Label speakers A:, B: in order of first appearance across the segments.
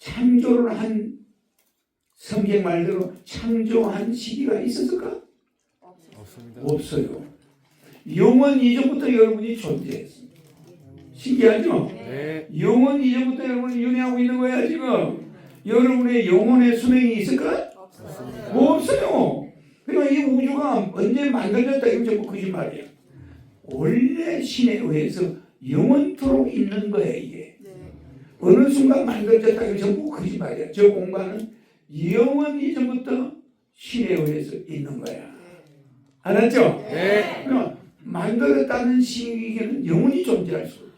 A: 창조를 한 성경 말대로 창조한 시기가 있었을까?
B: 없습니다.
A: 없어요. 영원 이전부터 여러분이 존재했습니다. 신기하죠?
B: 네.
A: 영원 이전부터 여러분이 윤회하고 있는 거야 지금. 여러분의 영혼의 수명이 있을까? 없어요. 그러니까 이 우주가 언제 만들어졌다 이건 전부 거짓말이야. 원래 신에 의해서 영원토록 있는 이게. 어느 순간 만들어졌다 이건 전부 거짓말이야. 저 공간은 영원 이전부터 신에 의해서 있는 거야. 알았죠?
B: 네.
A: 그럼 만들었다는 시기에는 영원히 존재할 수 없어.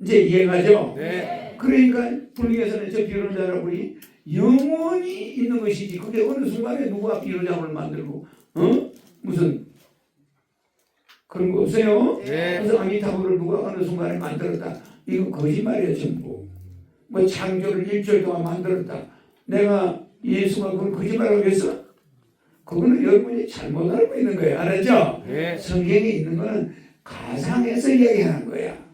A: 이제 이해가죠?
B: 네.
A: 그러니까 불교에서는 저 비로자라불이 영원히 있는 것이지 그게 어느 순간에 누가 비로자불을 만들고 어? 무슨 그런 거 없어요?
B: 네.
A: 그래서 아미타불을 누가 어느 순간에 만들었다 이거 거짓말이에요 전부 뭐 창조를 일주일 동안 만들었다 내가 예수가 그걸 거짓말하겠어? 그거는 여러분이 잘못 알고 있는 거예요 알았죠?
B: 네.
A: 성경에 있는 거는 가상에서 이야기하는 거야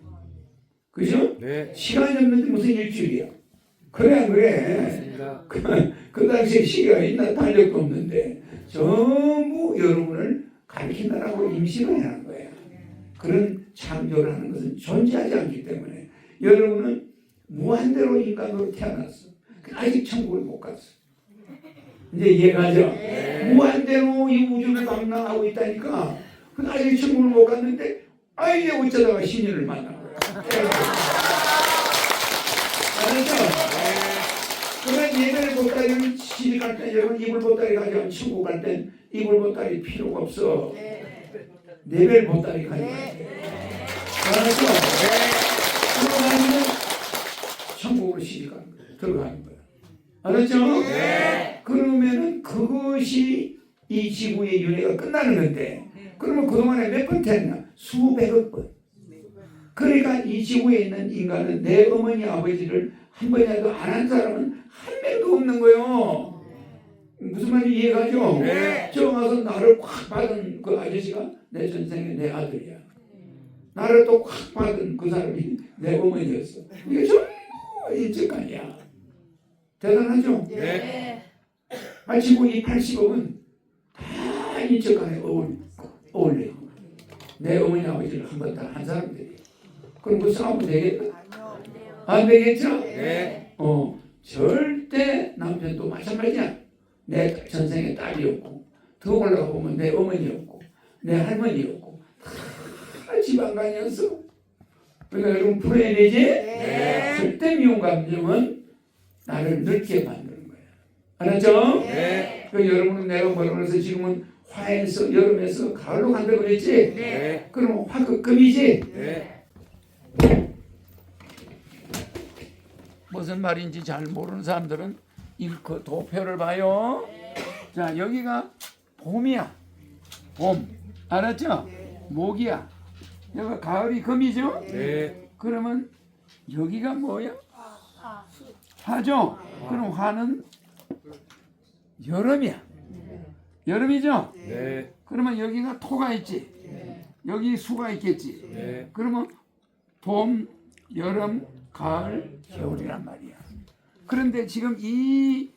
A: 그죠?
B: 네.
A: 시간이 없는데 무슨 일주일이야? 그래 안 그래? 그, 그 당시에 시간이 있나 달력도 없는데 전부 여러분을 가르치느라고 임시로 해놓은 거야. 그런 창조를 하는 것은 존재하지 않기 때문에 여러분은 무한대로 인간으로 태어났어. 아직 천국을 못 갔어. 이제 이해가죠? 무한대로 이 우주를 방랑하고 있다니까 그 아직 천국을 못 갔는데 아 이제 어쩌다가 신인을 만난 거야. 알았죠? 그러면 예배를 보따리를 시집 갈때 여러분 이불 보따리 가져가면 천국 갈 땐 이불 보따리 필요가 없어. 네벨 보따리 가져가야 돼. 알았죠? 들어가면 천국으로 시집 가는 거야. 들어가는 거야. 알았죠? 그러면은 그것이 이 지구의 윤회가 끝나는 건데 그러면 그동안에 몇번 태어나? 수백억 번. 그러니까 이 지구에 있는 인간은 내 어머니 아버지를 한 번이라도 안 한 사람은 한 명도 없는 거예요. 무슨 말인지 이해가죠?
B: 네.
A: 저 와서 나를 확 받은 그 아저씨가 내 전생에 내 아들이야. 나를 또확 받은 그 사람이 내 어머니였어. 이게 전 부 인적관이야. 대단하죠?
B: 네.
A: 아, 지구 이 80억은 다 어울, 어울려요. 내 어머니 아버지를 한번다한 사람들이. 그럼 그 싸우면 되겠나? 안 되겠죠?
B: 네.
A: 어, 절대 남편도 마찬가지야. 내 전생에 딸이었고, 더 올라가 보면 내 어머니였고, 내 할머니였고, 다 지방간이었어. 그러니까 여러분 풀어야 되지? 절대 미움 감정은 나를 늙게 만드는 거야. 알았죠?
B: 네.
A: 그 여러분은 내가 뭐라 그래서 지금은 화에서 여름에서 가을로 간다 그랬지?
B: 네.
A: 그럼 화급금이지?
B: 네.
A: 무슨 말인지 잘 모르는 사람들은 이그 도표를 봐요. 자 여기가 봄이야. 봄 알았죠? 목이야. 여기 가을이 금이죠?
B: 네.
A: 그러면 여기가 뭐야? 화죠. 그럼 화는 여름이야. 여름이죠?
B: 네.
A: 그러면 여기가 토가 있지. 여기 수가 있겠지.
B: 네.
A: 그러면 봄, 여름, 가을, 겨울이란 말이야. 그런데 지금 이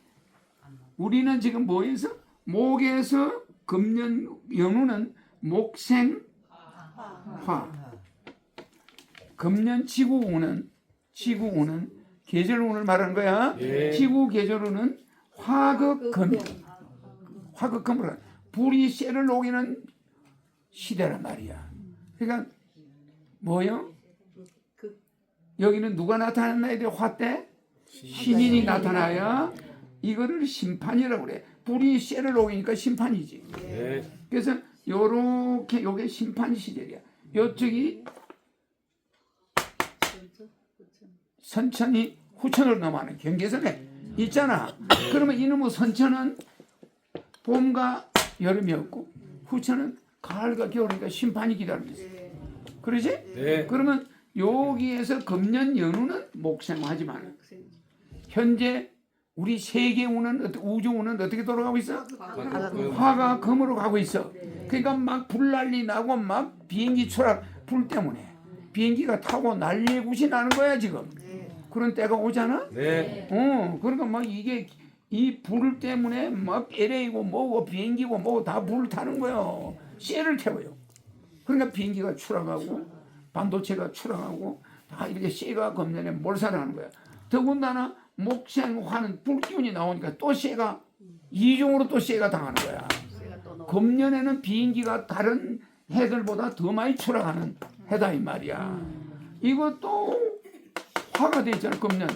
A: 우리는 지금 뭐에서 목에서 금년 연우는 목생 화 금년 지구운은 지구운은 계절운을 말하는 거야.
B: 예.
A: 지구 계절운은 화극금 화극금을 불이 쇠를 녹이는 시대란 말이야. 그러니까 뭐요? 여기는 누가 나타났나야 돼? 화 때? 신인이 나타나야 이거를 심판이라고 그래. 불이 쇠를 녹이니까 심판이지.
B: 네.
A: 그래서 요렇게 요게 심판 시절이야. 요쪽이 선천이 후천으로 넘어가는 경계선에 있잖아. 그러면 이놈의 선천은 봄과 여름이었고 후천은 가을과 겨울이니까 심판이 기다리고 있어. 그러지?
B: 네.
A: 그러면 여기에서 금년 연우는 목생하지만 현재 우리 세계운은 어떠- 우주운은 어떻게 돌아가고 있어? 화가 금으로 가고 있어. 그러니까 막 불난리 나고 막 비행기 추락 불 때문에 비행기가 타고 난리의 굿이 나는 거야 지금. 그런 때가 오잖아.
C: 네.
A: 어, 그러니까 막 이게 이 불 때문에 막 LA고 뭐고 비행기고 뭐고 다 불을 타는 거예요. 쇠를 태워요. 그러니까 비행기가 추락하고 반도체가 추락하고 다 이렇게 쇠가 검면에 몰살하는 거야. 더군다나 목생화는 불기운이 나오니까 또 쇠가 이중으로 또 쇠가 당하는 거야. 금년에는 비행기가 다른 해들보다 더 많이 추락하는 해다 이 말이야. 이것도 화가 돼 있잖아 금년.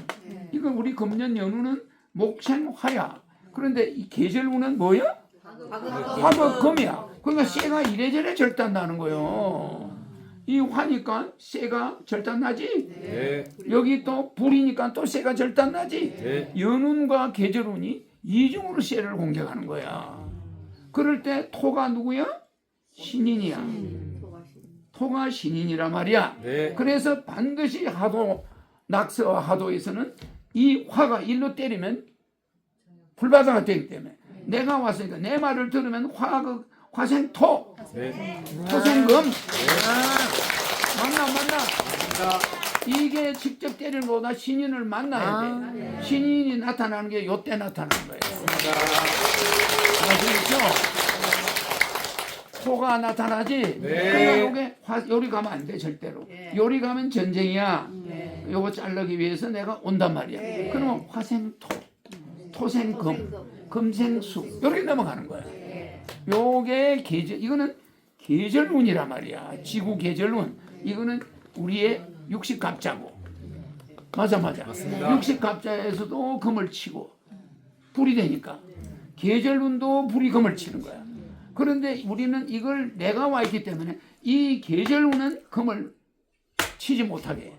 A: 이거 우리 금년 연우는 목생화야. 그런데 이 계절운은 뭐야? 화가 금이야. 그러니까 쇠가 이래저래 절단나는 거요. 이 화니까 쇠가 절단나지.
C: 네.
A: 여기 또 불이니까 또 쇠가 절단나지.
C: 네.
A: 연운과 계절운이 이중으로 쇠를 공격하는 거야. 그럴 때 토가 누구야? 신인이야. 토가 신인이란 말이야.
C: 네.
A: 그래서 반드시 하도 낙서와 하도에서는 이 화가 일로 때리면 불바다가 되기 때문에 내가 왔으니까 내 말을 들으면 화그 화생토
C: 네.
A: 토생금? 만나 만나? 이게 직접 때리는 것보다 신인을 만나야 돼. 신인이 나타나는 게 요때 나타나는 거예요. 아시겠죠? 토가 나타나지?
C: 네.
A: 그러니까 요게 화, 요리 가면 안 돼 절대로. 요리 가면 전쟁이야. 요거 자르기 위해서 내가 온단 말이야. 그러면 화생토 토생금 금생수. 요렇게 넘어가는 거야. 요게 계절 이거는 계절운이란 말이야. 지구 계절운 이거는 우리의 육식 갑자고. 맞아 맞아.
C: 맞습니다.
A: 육식 갑자에서도 금을 치고 불이 되니까. 계절운도 불이 금을 치는 거야. 그런데 우리는 이걸 내가 와 있기 때문에 이 계절운은 금을 치지 못하게 해.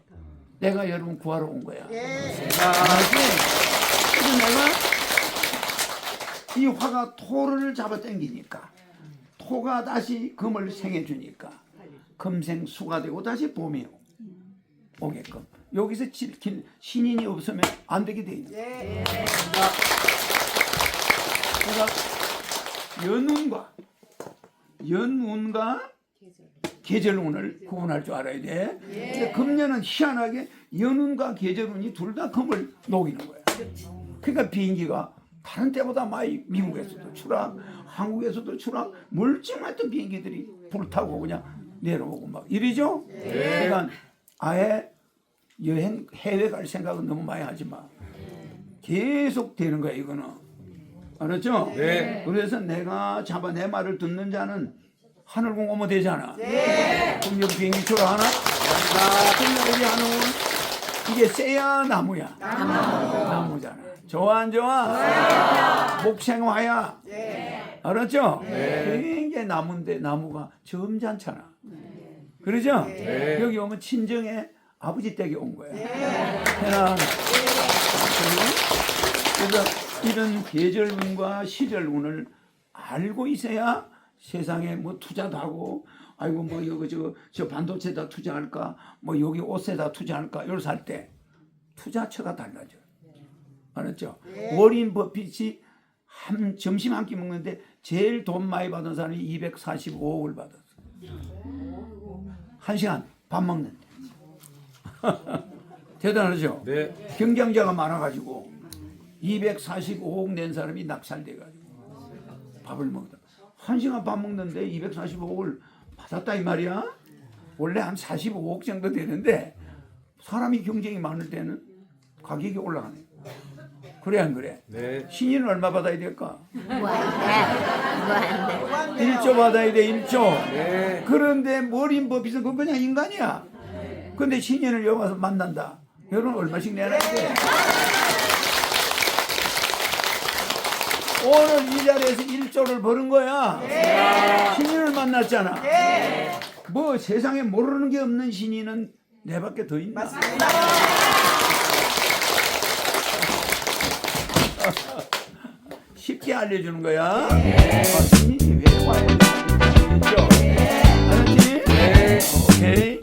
A: 내가 여러분 구하러 온 거야? 그래서 내가 이 화가 토를 잡아 당기니까 토가 다시 금을 생해 주니까 금생 수가 되고 다시 봄이 오게끔 여기서 질- 길- 신인이 없으면 안 되게 돼 있는 거야. 그러니까 연운과 연운과 계절운을 구분할 줄 알아야 돼. 근데 금년은 희한하게 연운과 계절운이 둘 다 금을 녹이는 거야. 그러니까 비행기가 다른 때보다 많이 미국에서도 추락, 한국에서도 추락, 멀쩡했던 비행기들이 불타고 그냥 내려오고 막 이러죠. 그러니까 아예 여행 해외 갈 생각은 너무 많이 하지 마. 계속 되는 거야 이거는. 알았죠?
C: 네.
A: 그래서 내가 잡아 내 말을 듣는 자는 하늘공 오면 되잖아. 그럼 여기 비행기 추락하나? 그럼 우리 하늘은 이게 쇠야 나무야? 나무잖아. 좋아 안 좋아? 목생화야. 알았죠? 굉장히 나무인데 나무가 점잖잖아. 그러죠?
C: 네.
A: 여기 오면 친정에 아버지 댁에 온 거야. 편안. 그래서 이런 계절운과 시절운을 알고 있어야 세상에 뭐 투자도 하고 아이고 뭐 이거 저, 저 반도체다 투자할까 뭐 여기 옷에다 투자할까 이걸 살 때 투자처가 달라져 알았죠? 워린 버핏이 한 점심 한 끼 먹는데 제일 돈 많이 받은 사람이 245억을 받았어 한 시간 밥 먹는데 대단하죠?
C: 네.
A: 경쟁자가 많아가지고 245억 낸 사람이 낙찰돼가지고 밥을 먹다 한 시간 밥 먹는데 245억을 받았다 이 말이야. 원래 한 45억 정도 되는데 사람이 경쟁이 많을 때는 가격이 올라가네. 그래 안 그래?
C: 네.
A: 신인은 얼마 받아야 될까? 1조 받아야 돼 1조.
C: 네.
A: 그런데 머린 법이서 그건 그냥 인간이야. 근데 신인을 여기 와서 만난다. 여러분 얼마씩 내놔야 돼? 오늘 이 자리에서 1조를 버는 거야. 신인을 만났잖아. 뭐 세상에 모르는 게 없는 신인은 내밖에 더 있나? 쉽게 알려주는 거야. 아, 왜 와야 되는지 알겠죠? 알았지?
C: 네.
A: 오케이.